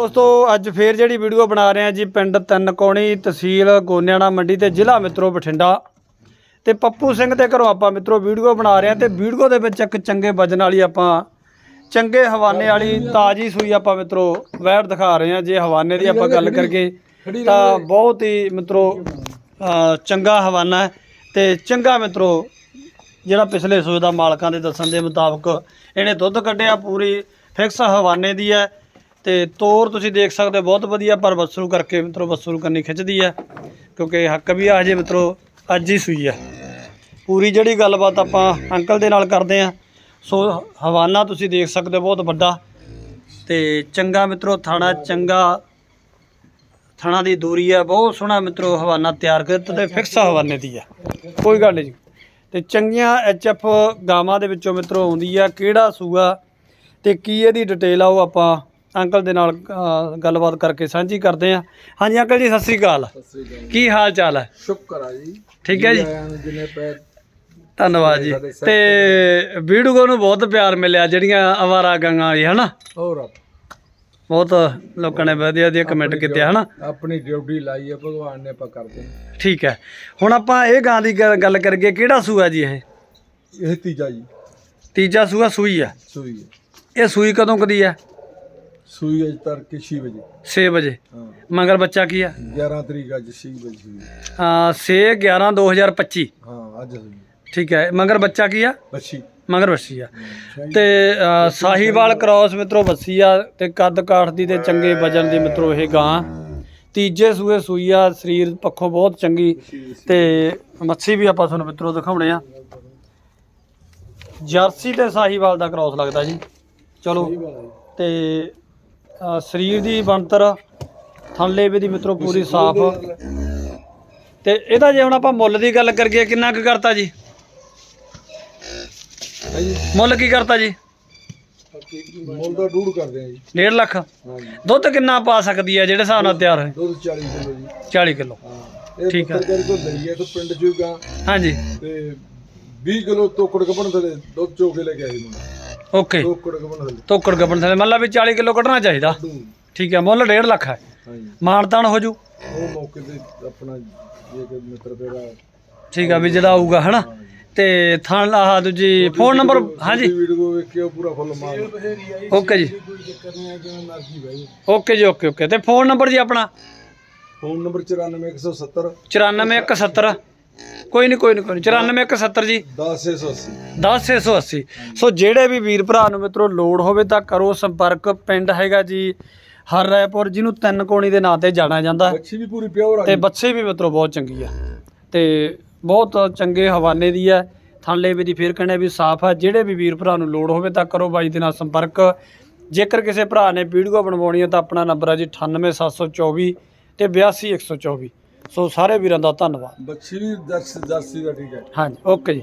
ਦੋਸਤੋ, ਅੱਜ ਫੇਰ ਜਿਹੜੀ ਵੀਡੀਓ ਬਣਾ ਰਹੇ ਆ ਜੀ, ਪਿੰਡ ਤਿੰਨ ਕੋਣੀ ਤਹਿਸੀਲ ਗੋਨਿਆਣਾ ਮੰਡੀ ਤੇ ਜ਼ਿਲ੍ਹਾ ਮਿੱਤਰੋ ਬਠਿੰਡਾ। ਤੇ ਪੱਪੂ ਸਿੰਘ ਦੇ ਘਰੋਂ ਆਪਾਂ ਮਿੱਤਰੋ ਵੀਡੀਓ ਬਣਾ ਰਹੇ ਆ ਤੇ ਵੀਡੀਓ ਦੇ ਵਿੱਚ ਇੱਕ ਚੰਗੇ ਵਜਨ ਵਾਲੀ ਆਪਾਂ, ਚੰਗੇ ਹਵਾਨੇ ਵਾਲੀ ਤਾਜੀ ਸੂਈ ਆਪਾਂ ਮਿੱਤਰੋ ਵੈੜ ਦਿਖਾ ਰਹੇ ਆ ਜੇ ਹਵਾਨੇ ਦੀ ਆਪਾਂ ਗੱਲ ਕਰਕੇ, ਤਾਂ ਬਹੁਤ ਹੀ ਮਿੱਤਰੋ ਚੰਗਾ ਹਵਾਨਾ ਹੈ। ਤੇ ਚੰਗਾ ਮਿੱਤਰੋ, ਜਿਹੜਾ ਪਿਛਲੇ ਸੂਏ ਦਾ ਮਾਲਕਾਂ ਦੇ ਦੱਸਣ ਦੇ ਮੁਤਾਬਕ ਇਹਨੇ ਦੁੱਧ ਕੱਢਿਆ ਪੂਰੀ, ਫਿਕਸ ਹਵਾਨੇ ਦੀ ਹੈ। ਤੇ ਤੋਰ ਤੁਸੀਂ ਦੇਖ ਸਕਦੇ ਹੋ, ਬਹੁਤ ਵਧੀਆ ਪਰ ਵਸੂ ਕਰਕੇ ਮਿੱਤਰੋ ਵਸੂ ਕਰਨੀ ਖਿੱਚਦੀ ਹੈ, ਕਿਉਂਕਿ ਹੱਕ ਵੀ ਆ ਜੇ ਮਿੱਤਰੋ, ਅੱਜ ਹੀ ਸੂਈ ਹੈ। ਪੂਰੀ ਜਿਹੜੀ ਗੱਲਬਾਤ ਆਪਾਂ ਅੰਕਲ ਦੇ ਨਾਲ ਕਰਦੇ ਆ ਸੋ ਹਵਾਨਾ ਤੁਸੀਂ ਦੇਖ ਸਕਦੇ ਹੋ, ਬਹੁਤ ਵੱਡਾ ਤੇ ਚੰਗਾ ਮਿੱਤਰੋ, ਥਾਣਾ ਚੰਗਾ, ਥਾਣਾ ਦੀ ਦੂਰੀ ਹੈ, ਬਹੁਤ ਸੋਹਣਾ ਮਿੱਤਰੋ ਹਵਾਨਾ ਤਿਆਰ ਕੀਤਾ ਤੇ ਫਿਕਸ ਹਵਾਨੇ ਦੀ ਆ ਕੋਈ ਗੱਲ ਨਹੀਂ ਜੀ। ਤੇ ਚੰਗੀਆਂ ਐਚਐਫ ਗਾਵਾਂ ਦੇ ਵਿੱਚੋਂ ਮਿੱਤਰੋ ਆਉਂਦੀ ਆ ਕਿਹੜਾ ਸੂਆ ਤੇ ਕੀ ਇਹਦੀ ਡਿਟੇਲ ਆ ਉਹ ਆਪਾਂ ਅੰਕਲ ਦੇ ਨਾਲ ਅ, ਗੱਲਬਾਤ ਕਰਕੇ ਸਾਂਝੀ ਕਰਦੇ ਆ ਹਾਂਜੀ ਅੰਕਲ ਜੀ ਸਤਿ ਸ੍ਰੀ ਅਕਾਲ। ਕੀ ਹਾਲ ਚਾਲ ਹੈ? ਸ਼ੁਕਰ ਆ ਜੀ। ਠੀਕ ਹੈ ਜੀ। ਆਇਆਂ ਨੂੰ ਜਿੰਨੇ ਪੈਰ ਧੰਨਵਾਦ ਜੀ। ਤੇ ਵੀਡੀਓ ਨੂੰ ਬਹੁਤ ਪਿਆਰ ਮਿਲਿਆ ਜਿਹੜੀਆਂ ਅਵਾਰਾ ਗੰਗਾ ਜੀ ਹਨਾ? ਹੋਰ ਆਪ- ਬਹੁਤ ਲੋਕਾਂ ਨੇ ਵਧੀਆ ਵਧੀਆ ਕਮੈਂਟ ਕੀਤੇ ਹਨਾ? ਆਪਣੀ ਡਿਊਟੀ ਲਾਈ ਹੈ ਭਗਵਾਨ ਨੇ ਆਪਾਂ ਕਰਦੇ ਹਾਂ। ਠੀਕ ਹੈ। ਹੁਣ ਆਪਾਂ ਇਹ ਗਾਂ ਦੀ ਗ- ਗੱਲ ਕਰੀਏ ਕਿਹੜਾ ਸੂਆ ਜੀ ਇਹ? ਇਹ ਤੀਜਾ ਜੀ। ਤੀਜਾ ਸੂਆ ਸੂਈ ਆ। ਸੂਈ ਹੈ। ਇਹ ਸੂਈ ਕਦੋਂ ਕਦੀ ਆ ਸੂਈ ਅੱਜ ਤੜਕੇ 6 ਵਜੇ। 6 ਵਜੇ। ਹਾਂ। ਮਗਰ ਬੱਚਾ ਕੀ ਆ? 11 ਤਰੀਕ ਅੱਜ 6 ਵਜੇ ਸੂਈ ਆ 6 11 2025 ਹਾਂ ਅੱਜ ਸੂਈ ਠੀਕ ਹੈ ਮਗਰ ਬੱਚਾ ਕੀ ਆ? ਬੱਛੀ ਮਗਰ ਵੱਛੀ ਆ। ਤੇ ਸਾਹੀਵਾਲ ਕ੍ਰਾਸ ਮਿੱਤਰੋ ਵੱਸੀ ਆ ਤੇ ਕੱਦ ਕਾਠ ਦੀ ਤੇ ਚੰਗੇ ਵਜਨ ਦੀ ਮਿੱਤਰੋ ਇਹ ਗਾਂ। ਤੀਜੇ ਸੂਏ ਸੂਈ ਆ ਸਰੀਰ ਪੱਖੋਂ ਬਹੁਤ ਚੰਗੀ ਤੇ ਮੱਛੀ ਵੀ ਆਪਾਂ ਤੁਹਾਨੂੰ ਮਿੱਤਰੋ ਦਿਖਾਉਣੇ ਆ। ਜਰਸੀ ਤੇ ਸਾਹੀਵਾਲ ਦਾ ਕ੍ਰਾਸ ਲੱਗਦਾ ਜੀ। ਚਲੋ ਤੇ ਸਰੀਰ ਦੀ ਬਣਤਰ ਥਣਲੇ ਵੀ ਦੀ ਮਿੱਤਰੋ ਪੂਰੀ ਸਾਫ਼। ਤੇ ਇਹਦਾ ਜੇ ਹੁਣ ਆਪਾਂ ਮੁੱਲ ਦੀ ਗੱਲ ਕਰੀਏ ਕਿੰਨਾ ਕੁ ਕਰਤਾ ਜੀ? ਹੈ ਮੁੱਲ ਕੀ ਕਰਤਾ ਜੀ? ਮੁੱਲ ਦਾ ਡੂੜ ਕਰਦੇ ਆ ਜੀ। 1.5 ਲੱਖ? ਹਾਂ ਦੁੱਧ ਕਿੰਨਾ ਪਾ ਸਕਦੀ ਹੈ ਜਿਹੜੇ ਹਿਸਾਬ ਨਾਲ ਤਿਆਰ ਹੋਏ? ਦੁੱਧ 40 ਕਿਲੋ ਜੀ। 40 ਕਿਲੋ। ਹਾਂ। ਇਹ ਠੀਕ ਆ। ਪੁੱਤਰ ਕੋਲ ਲਈ ਹੈ ਤੋਂ ਪਿੰਡ ਚੂਗਾ ਹਾਂਜੀ। ਤੇ 20 ਕਿਲੋ ਤੋਕੜ ਕਪਣ ਤੇ ਦੁੱਧ ਚੋ ਕੇ ਲੈ ਕੇ ਆਈ ਮੁੰਡਾ। ਓਕੇ। ਤੋਕੜ ਕਪਣ ਥਲੇ ਤੋਕੜ ਗੱਬਣ ਥਲੇ ਵੀ 40 ਕਿਲੋ ਕੱਢਣਾ ਚਾਹੀਦਾ। ਠੀਕ ਹੈ ਮੁੱਲ 1.5 ਲੱਖ ਹੈ। ਹਾਂ ਜੀ ਮਾਨਤਾਨ ਹੋ ਜੂ। ਉਹ ਮੌਕੇ ਤੇ ਆਪਣਾ ਜੇ ਕੋਈ ਮਿੱਤਰ ਤੇਰਾ ਠੀਕ ਆ ਵੀ ਜਿਹੜਾ ਆਊਗਾ ਹਨਾ? ਤੇ ਥਾਣ ਆਹ ਦੂਜੀ ਫੋਨ ਨੰਬਰ ਹਾਂਜੀ। ਵੀਡੀਓ ਵੇਖ ਕੇ ਉਹ ਪੂਰਾ ਫੁੱਲ ਮਾਰ ਓਕੇ ਜੀ। ਕੋਈ ਚੱਕਰ ਨਹੀਂ ਹੈ ਕਿਵੇਂ ਮਰਜ਼ੀ ਭਾਈ ਓਕੇ ਜੀ ਓਕੇ ਓਕੇ। ਤੇ ਫੋਨ ਨੰਬਰ ਜੀ ਆਪਣਾ? ਫੋਨ ਨੰਬਰ 94170 94170 ਕੋਈ ਨਹੀਂ ਕੋਈ ਨਹੀਂ ਕੋਈ ਨਹੀਂ 94170 ਜੀ। 10680 10680 ਸੋ ਜਿਹੜੇ ਵੀ ਵੀਰ ਭਰਾ ਨੂੰ ਮਿੱਤਰੋ ਲੋੜ ਹੋਵੇ ਤਾਂ ਕਰੋ ਸੰਪਰਕ। ਪਿੰਡ ਹੈਗਾ ਜੀ ਹਰ ਰਾਏਪੁਰ ਜਿਹਨੂੰ ਤਿੰਨ ਕੋਣੀ ਦੇ ਨਾਂ ਤੇ ਜਾਣਿਆ ਜਾਂਦਾ। ਬੱਚੀ ਵੀ ਪੂਰੀ ਪਿਓਰ ਆ ਤੇ ਬੱਚੇ ਵੀ ਮਿੱਤਰੋ ਬਹੁਤ ਚੰਗੀ ਆ। ਤੇ ਬਹੁਤ ਚੰਗੇ ਹਵਾਨੇ ਦੀ ਹੈ ਥਣਲੇ ਵੀ ਦੀ ਫੇਰ ਕਹਿੰਦੇ ਵੀ ਸਾਫ਼ ਆ। ਜਿਹੜੇ ਵੀ ਵੀਰ ਭਰਾ ਨੂੰ ਲੋੜ ਹੋਵੇ ਤਾਂ ਕਰੋ ਬਾਈ ਦੇ ਨਾਲ ਸੰਪਰਕ। ਜੇਕਰ ਕਿਸੇ ਭਰਾ ਨੇ ਵੀਡੀਓ ਬਣਵਾਉਣੀ ਹੈ ਤਾਂ ਆਪਣਾ ਨੰਬਰ ਹੈ ਜੀ 98724 ਤੇ 82124 ਸੋ ਸਾਰੇ ਵੀਰਾਂ ਦਾ ਧੰਨਵਾਦ। ਵੀ ਦਰਸ ਦਰਸੀ ਦਾ ਠੀਕ ਹੈ। ਹਾਂਜੀ ਓਕੇ ਜੀ।